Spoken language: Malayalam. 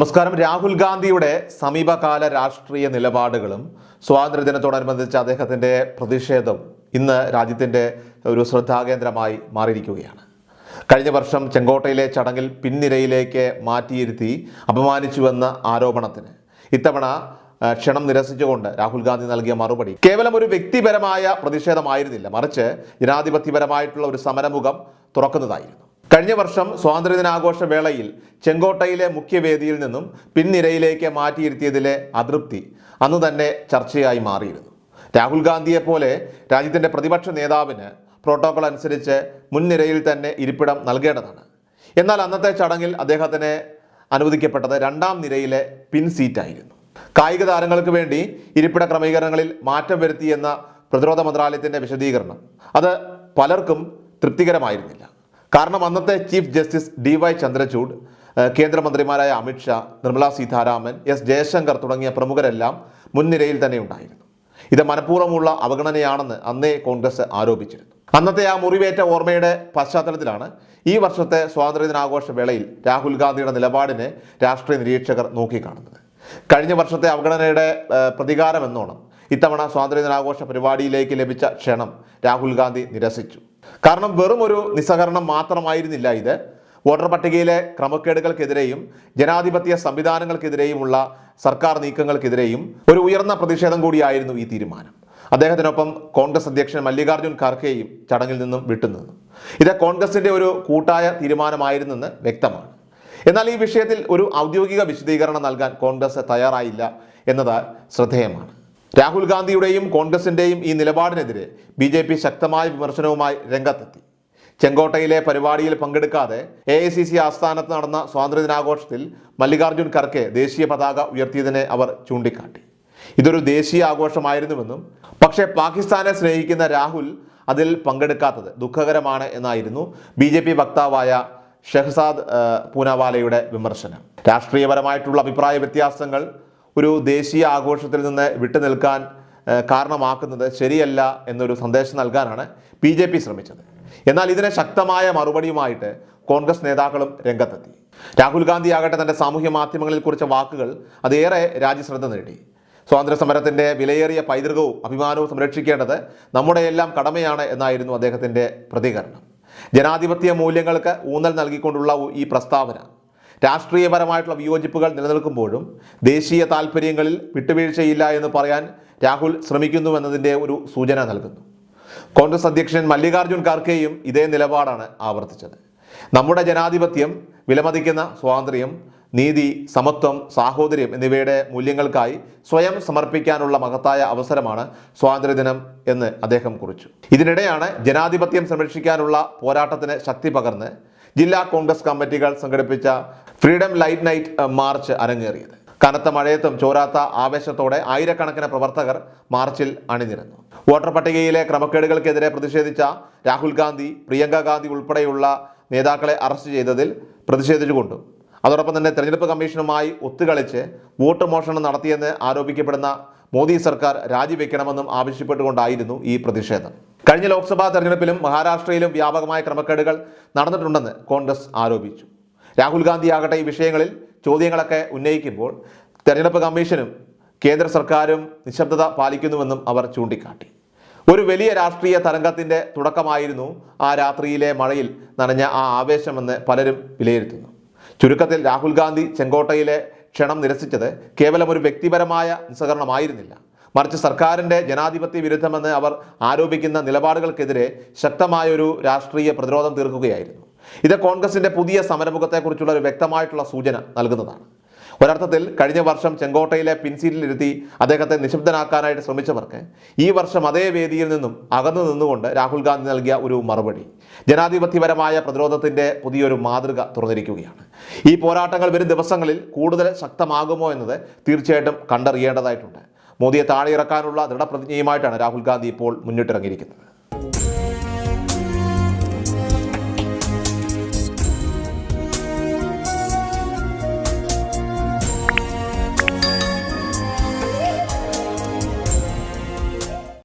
നമസ്കാരം. രാഹുൽ ഗാന്ധിയുടെ സമീപകാല രാഷ്ട്രീയ നിലപാടുകളും സ്വാതന്ത്ര്യദിനത്തോടനുബന്ധിച്ച് അദ്ദേഹത്തിന്റെ പ്രതിഷേധവും ഇന്ന് രാജ്യത്തിന്റെ ഒരു ശ്രദ്ധാകേന്ദ്രമായി മാറിയിരിക്കുകയാണ്. കഴിഞ്ഞ വർഷം ചെങ്കോട്ടയിലെ ചടങ്ങിൽ പിൻനിരയിലേക്ക് മാറ്റിയിരുത്തി അപമാനിച്ചുവെന്ന ആരോപണത്തിന് ഇത്തവണ ക്ഷണം നിരസിച്ചുകൊണ്ട് രാഹുൽ ഗാന്ധി നൽകിയ മറുപടി കേവലം ഒരു വ്യക്തിപരമായ പ്രതിഷേധമായിരുന്നില്ല. മറിച്ച് ജനാധിപത്യപരമായിട്ടുള്ള ഒരു സമരമുഖം തുറക്കുന്നതായിരുന്നു. കഴിഞ്ഞ വർഷം സ്വാതന്ത്ര്യദിനാഘോഷ വേളയിൽ ചെങ്കോട്ടയിലെ മുഖ്യവേദിയിൽ നിന്നും പിൻനിരയിലേക്ക് മാറ്റിയിരുത്തിയതിലെ അതൃപ്തി അന്ന് തന്നെ ചർച്ചയായി മാറിയിരുന്നു. രാഹുൽ ഗാന്ധിയെ പോലെ രാജ്യത്തിന്റെ പ്രതിപക്ഷ നേതാവിന് പ്രോട്ടോകോൾ അനുസരിച്ച് മുൻനിരയിൽ തന്നെ ഇരിപ്പിടം നൽകേണ്ടതാണ്. എന്നാൽ അന്നത്തെ ചടങ്ങിൽ അദ്ദേഹത്തിന് അനുവദിക്കപ്പെട്ടത് രണ്ടാം നിരയിലെ പിൻ സീറ്റായിരുന്നു. കായിക താരങ്ങൾക്ക് വേണ്ടി ഇരിപ്പിട ക്രമീകരണങ്ങളിൽ മാറ്റം വരുത്തിയെന്ന പ്രതിരോധ മന്ത്രാലയത്തിന്റെ വിശദീകരണം അത് പലർക്കും തൃപ്തികരമായിരുന്നില്ല. കാരണം അന്നത്തെ chief justice D Y Chandrachud കേന്ദ്രമന്ത്രിമാരായ അമിത്ഷാ നിർമ്മലാ സീതാരാമൻ എസ് ജയശങ്കർ തുടങ്ങിയ പ്രമുഖരെല്ലാം മുൻനിരയിൽ തന്നെ ഉണ്ടായിരുന്നു. ഇത് മനഃപൂർവമുള്ള അവഗണനയാണെന്ന് അന്നേ കോൺഗ്രസ് ആരോപിച്ചിരുന്നു. അന്നത്തെ ആ മുറിവേറ്റ ഓർമ്മയുടെ പശ്ചാത്തലത്തിലാണ് ഈ വർഷത്തെ സ്വാതന്ത്ര്യദിനാഘോഷ വേളയിൽ രാഹുൽ ഗാന്ധിയുടെ നിലപാടിനെ രാഷ്ട്രീയ നിരീക്ഷകർ നോക്കിക്കാണുന്നത്. കഴിഞ്ഞ വർഷത്തെ അവഗണനയുടെ പ്രതികാരം പ്രതികാരമെന്നോണം ഇത്തവണ സ്വാതന്ത്ര്യദിനാഘോഷ പരിപാടിയിലേക്ക് ലഭിച്ച ക്ഷണം രാഹുൽ ഗാന്ധി നിരസിച്ചു. കാരണം വെറും ഒരു നിസ്സഹകരണം മാത്രമായിരുന്നില്ല ഇത്. വോട്ടർ പട്ടികയിലെ ക്രമക്കേടുകൾക്കെതിരെയും ജനാധിപത്യ സംവിധാനങ്ങൾക്കെതിരെയുമുള്ള സർക്കാർ നീക്കങ്ങൾക്കെതിരെയും ഒരു ഉയർന്ന പ്രതിഷേധം കൂടിയായിരുന്നു ഈ തീരുമാനം. അദ്ദേഹത്തിനൊപ്പം കോൺഗ്രസ് അധ്യക്ഷൻ മല്ലികാർജുൻ ഖാർഗെയും ചടങ്ങിൽ നിന്നും വിട്ടുനിന്നു. ഇത് കോൺഗ്രസിന്റെ ഒരു കൂട്ടായ തീരുമാനമായിരുന്നെന്ന് വ്യക്തമാണ്. എന്നാൽ ഈ വിഷയത്തിൽ ഒരു ഔദ്യോഗിക വിശദീകരണം നൽകാൻ കോൺഗ്രസ് തയ്യാറായില്ല എന്നത് ശ്രദ്ധേയമാണ്. രാഹുൽ ഗാന്ധിയുടെയും കോൺഗ്രസിന്റെയും ഈ നിലപാടിനെതിരെ ബി ജെ പി ശക്തമായ വിമർശനവുമായി രംഗത്തെത്തി. ചെങ്കോട്ടയിലെ പരിപാടിയിൽ പങ്കെടുക്കാതെ എ ഐ സി സി ആസ്ഥാനത്ത് നടന്ന സ്വാതന്ത്ര്യദിനാഘോഷത്തിൽ മല്ലികാർജുൻ ഖർഗെ ദേശീയ പതാക ഉയർത്തിയതിനെ അവർ ചൂണ്ടിക്കാട്ടി. ഇതൊരു ദേശീയ ആഘോഷമായിരുന്നുവെന്നും പക്ഷേ പാകിസ്ഥാനെ സ്നേഹിക്കുന്ന രാഹുൽ അതിൽ പങ്കെടുക്കാത്തത് ദുഃഖകരമാണ് എന്നായിരുന്നു ബി ജെ പി വക്താവായ ഷെഹ്സാദ് പൂനാവാലയുടെ വിമർശനം. രാഷ്ട്രീയപരമായിട്ടുള്ള അഭിപ്രായ വ്യത്യാസങ്ങൾ ഒരു ദേശീയ ആഘോഷത്തിൽ നിന്ന് വിട്ടുനിൽക്കാൻ നിൽക്കാൻ കാരണമാക്കുന്നത് ശരിയല്ല എന്നൊരു സന്ദേശം നൽകാനാണ് ബി ജെ പി ശ്രമിച്ചത്. എന്നാൽ ഇതിനെ ശക്തമായ മറുപടിയുമായിട്ട് കോൺഗ്രസ് നേതാക്കളും രംഗത്തെത്തി. രാഹുൽ ഗാന്ധി ആകട്ടെ തന്റെ സാമൂഹ്യ മാധ്യമങ്ങളിൽ കുറിച്ച വാക്കുകൾ അതേറെ രാജ്യശ്രദ്ധ നേടി. സ്വാതന്ത്ര്യ സമരത്തിന്റെ വിലയേറിയ പൈതൃകവും അഭിമാനവും സംരക്ഷിക്കേണ്ടത് നമ്മുടെ എല്ലാം കടമയാണ് എന്നായിരുന്നു അദ്ദേഹത്തിന്റെ പ്രതികരണം. ജനാധിപത്യ മൂല്യങ്ങൾക്ക് ഊന്നൽ നൽകിക്കൊണ്ടുള്ള ഈ പ്രസ്താവന രാഷ്ട്രീയപരമായിട്ടുള്ള വിയോജിപ്പുകൾ നിലനിൽക്കുമ്പോഴും ദേശീയ താല്പര്യങ്ങളിൽ വിട്ടുവീഴ്ചയില്ല എന്ന് പറയാൻ രാഹുൽ ശ്രമിക്കുന്നുവെന്നതിന്റെ ഒരു സൂചന നൽകുന്നു. കോൺഗ്രസ് അധ്യക്ഷൻ മല്ലികാർജുൻ ഖാർഗെയും ഇതേ നിലപാടാണ് ആവർത്തിച്ചത്. നമ്മുടെ ജനാധിപത്യം വിലമതിക്കുന്ന സ്വാതന്ത്ര്യം നീതി സമത്വം സാഹോദര്യം എന്നിവയുടെ മൂല്യങ്ങൾക്കായി സ്വയം സമർപ്പിക്കാനുള്ള മഹത്തായ അവസരമാണ് സ്വാതന്ത്ര്യദിനം എന്ന് അദ്ദേഹം കുറിച്ചു. ഇതിനിടെയാണ് ജനാധിപത്യം സംരക്ഷിക്കാനുള്ള പോരാട്ടത്തിന് ശക്തി പകർന്ന് ജില്ലാ കോൺഗ്രസ് കമ്മിറ്റികൾ സംഘടിപ്പിച്ച ഫ്രീഡം ലൈറ്റ് നൈറ്റ് മാർച്ച് അരങ്ങേറിയത്. കനത്ത മഴയത്തും ചോരാത്ത ആവേശത്തോടെ ആയിരക്കണക്കിന് പ്രവർത്തകർ മാർച്ചിൽ അണിനിരന്നു. വോട്ടർ പട്ടികയിലെ ക്രമക്കേടുകൾക്കെതിരെ പ്രതിഷേധിച്ച രാഹുൽ ഗാന്ധി പ്രിയങ്ക ഗാന്ധി ഉൾപ്പെടെയുള്ള നേതാക്കളെ അറസ്റ്റ് ചെയ്തതിൽ പ്രതിഷേധിച്ചുകൊണ്ടും. അതോടൊപ്പം തന്നെ തെരഞ്ഞെടുപ്പ് കമ്മീഷനുമായി ഒത്തുകളിച്ച് വോട്ട് മോഷണം നടത്തിയെന്ന് ആരോപിക്കപ്പെടുന്ന മോദി സർക്കാർ രാജിവെക്കണമെന്നും ആവശ്യപ്പെട്ടുകൊണ്ടായിരുന്നു ഈ പ്രതിഷേധം. കഴിഞ്ഞ ലോക്സഭാ തെരഞ്ഞെടുപ്പിലും മഹാരാഷ്ട്രയിലും വ്യാപകമായ ക്രമക്കേടുകൾ നടന്നിട്ടുണ്ടെന്ന് കോൺഗ്രസ് ആരോപിച്ചു. രാഹുൽ ഗാന്ധി ആകട്ടെ ഈ വിഷയങ്ങളിൽ ചോദ്യങ്ങളൊക്കെ ഉന്നയിക്കുമ്പോൾ തെരഞ്ഞെടുപ്പ് കമ്മീഷനും കേന്ദ്ര സർക്കാരും നിശബ്ദത പാലിക്കുന്നുവെന്നും അവർ ചൂണ്ടിക്കാട്ടി. ഒരു വലിയ രാഷ്ട്രീയ തരംഗത്തിന്റെ തുടക്കമായിരുന്നു ആ രാത്രിയിലെ മഴയിൽ നനഞ്ഞ ആ ആവേശമെന്ന് പലരും വിലയിരുത്തുന്നു. ചുരുക്കത്തിൽ രാഹുൽ ഗാന്ധി ചെങ്കോട്ടയിലെ ക്ഷണം നിരസിച്ചത് കേവലം ഒരു വ്യക്തിപരമായ നിസ്സഹകരണമായിരുന്നില്ല. മറിച്ച് സർക്കാരിന്റെ ജനാധിപത്യ വിരുദ്ധമെന്ന് അവർ ആരോപിക്കുന്ന നിലപാടുകൾക്കെതിരെ ശക്തമായൊരു രാഷ്ട്രീയ പ്രതിരോധം തീർക്കുകയായിരുന്നു. ഇത് കോൺഗ്രസിന്റെ പുതിയ സമരമുഖത്തെക്കുറിച്ചുള്ള ഒരു വ്യക്തമായിട്ടുള്ള സൂചന നൽകുന്നതാണ്. ഒരർത്ഥത്തിൽ കഴിഞ്ഞ വർഷം ചെങ്കോട്ടയിലെ പിൻസീറ്റിലിരുത്തി അദ്ദേഹത്തെ നിശബ്ദനാക്കാനായിട്ട് ശ്രമിച്ചവർക്ക് ഈ വർഷം അതേ വേദിയിൽ നിന്നും അകന്നു നിന്നുകൊണ്ട് രാഹുൽ ഗാന്ധി നൽകിയ ഒരു മറുപടി ജനാധിപത്യപരമായ പ്രതിരോധത്തിന്റെ പുതിയൊരു മാതൃക തുറന്നിരിക്കുകയാണ്. ഈ പോരാട്ടങ്ങൾ വരും ദിവസങ്ങളിൽ കൂടുതൽ ശക്തമാകുമോ എന്നത് തീർച്ചയായിട്ടും കണ്ടറിയേണ്ടതായിട്ടുണ്ട്. മോദിയെ താഴെയിറക്കാനുള്ള ദൃഢപ്രതിജ്ഞയുമായിട്ടാണ് രാഹുൽ ഗാന്ധി ഇപ്പോൾ മുന്നിട്ടിറങ്ങിയിരിക്കുന്നത്.